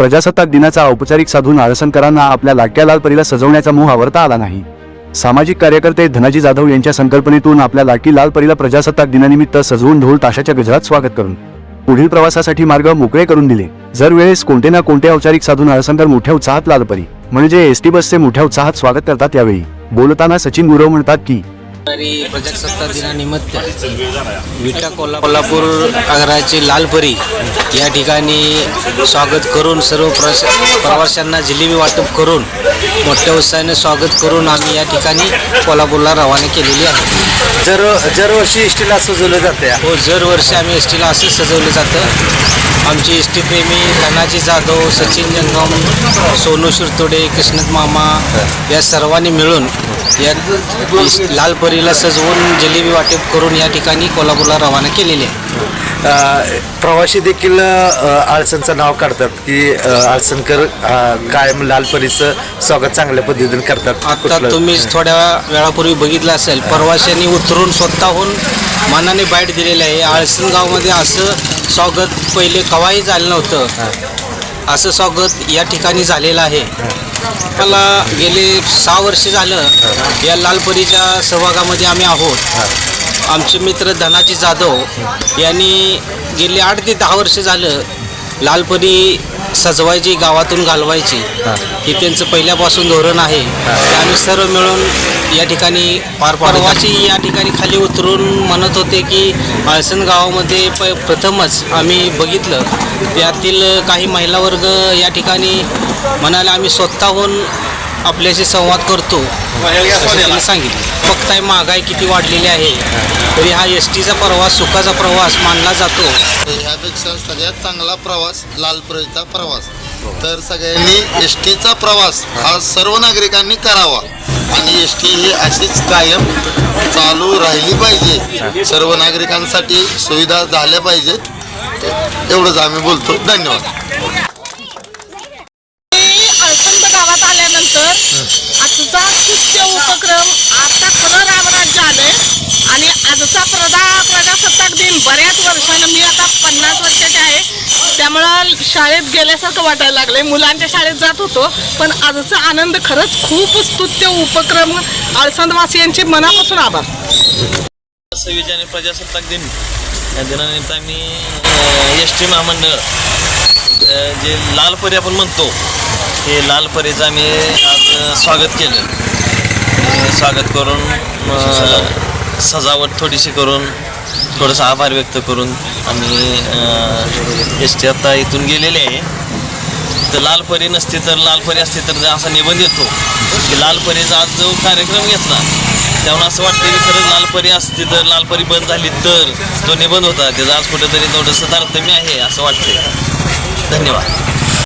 प्रजासत्ताक दिनाचा औपचारिक साधून आळसनकरांना आपल्या लाटक्या लाल परीला सजवण्याचा मोह आवरता आला नाही. सामाजिक कार्यकर्ते धनाजी जाधव यांच्या संकल्पनेतून आपल्या लाटकी लाल परीला प्रजासत्ताक दिनानिमित्त सजवून ढोल ताशाच्या गजरात स्वागत करून पुढील प्रवासासाठी मार्ग मोकळे करून दिले. जर वेळेस कोणते ना कोणते औपचारिक साधून आळसनकर मोठ्या उत्साहात लालपरी म्हणजे एसटी बसचे मोठ्या उत्साहात स्वागत करतात यावेळी. बोलताना सचिन गुरव म्हणतात की प्रजासत्ताक दिनानिमित्त विटा कोल्हा कोल्हापूर आग्राचे लालपरी या ठिकाणी स्वागत करून सर्व प्रवास प्रवाशांना जिलेबी वाटप करून मोठ्या उत्साहाने स्वागत करून आम्ही या ठिकाणी कोल्हापूरला रवाना केलेली आहे. जर दरवर्षी इष्टीला सजवलं जाते हो दरवर्षी आम्ही एस टीला असंच सजवलं जातं. आमचे एस टी प्रेमी धनाजी जाधव सचिन जंगम सोनू शिरतोडे कृष्णत मामा या सर्वांनी मिळून या इस- लालपरीला सजवून जिलेबी वाटप करून या ठिकाणी कोल्हापूरला रवाना केलेली आहे. प्रवासी देखील आळसनचं नाव काढतात की आळसनकर कायम लालपरीचं स्वागत चांगल्या पद्धतीने करतात. आता तुम्ही थोड्या वेळापूर्वी बघितलं असेल प्रवाशांनी उतरून स्वतःहून मनाने बाईट दिलेलं आहे. आळसण गावमध्ये असं स्वागत पहिले कवाही झालं नव्हतं. असं स्वागत या ठिकाणी झालेलं आहे. मला गेले सहा वर्ष झालं या लालपरीच्या सहभागामध्ये आम्ही आहोत. आमचे मित्र धनाजी जाधव यांनी गेले आठ ते दहा वर्ष झालं लालपरी सजवायची गावातून घालवायची हे. त्यांचं पहिल्यापासून धोरण आहे. ते आम्ही सर्व मिळून या ठिकाणी पार पाडवाची या ठिकाणी खाली उतरून म्हणत होते की आळसण गावामध्ये प प्रथमच आम्ही बघितलं. त्यातील काही महिला वर्ग या ठिकाणी म्हणाले आम्ही स्वतःहून आपल्याशी संवाद करतो असं त्यांनी सांगितलं. बघताय महागाई किती वाढलेली आहे तरी हा एस टीचा प्रवास सुखाचा प्रवास मानला जातो. ह्यापेक्षा सगळ्यात चांगला प्रवास लालपरीचा प्रवास. तर सगळ्यांनी एस टीचा प्रवास हा सर्व नागरिकांनी करावा. आणि एस टी ही अशीच कायम चालू राहिली पाहिजे. सर्व नागरिकांसाठी सुविधा झाल्या पाहिजेत. एवढंच आम्ही बोलतो. धन्यवाद. आजचा स्तुत्य उपक्रम आता खरं रामराज्य आलंय आणि आजचा प्रदा प्रजासत्ताक दिन बऱ्याच वर्षानं मी आता पन्नास वर्षाची आहे. त्यामुळं शाळेत गेल्यासारखं वाटायला लागले मुलांच्या शाळेत जात होतो पण आजचा आनंद खरंच खूप स्तुत्य उपक्रम. आळसंदवासियांचे मनापासून आभार. सव्वीस आणि प्रजासत्ताक दिन. या दिनानिमित्त आम्ही एस टी महामंडळ जे लाल परी आपण म्हणतो हे लालपरीचं आम्ही मी स्वागत केलं. स्वागत करून सजावट थोडीशी करून थोडंसं आभार व्यक्त करून आम्ही एस टी आता इथून गेलेले आहे. तर लालपरी नसती तर लालपरी असते तर असा निबंध येतो की लाल परीचा आज जो कार्यक्रम घेतला त्यामुळे असं वाटतं की खरंच लालपरी असते तर लालपरी बंद झाली तर तो निबंध होता. त्याचा आज कुठेतरी थोडंसं तारतम्य आहे असं वाटते धन्यवाद.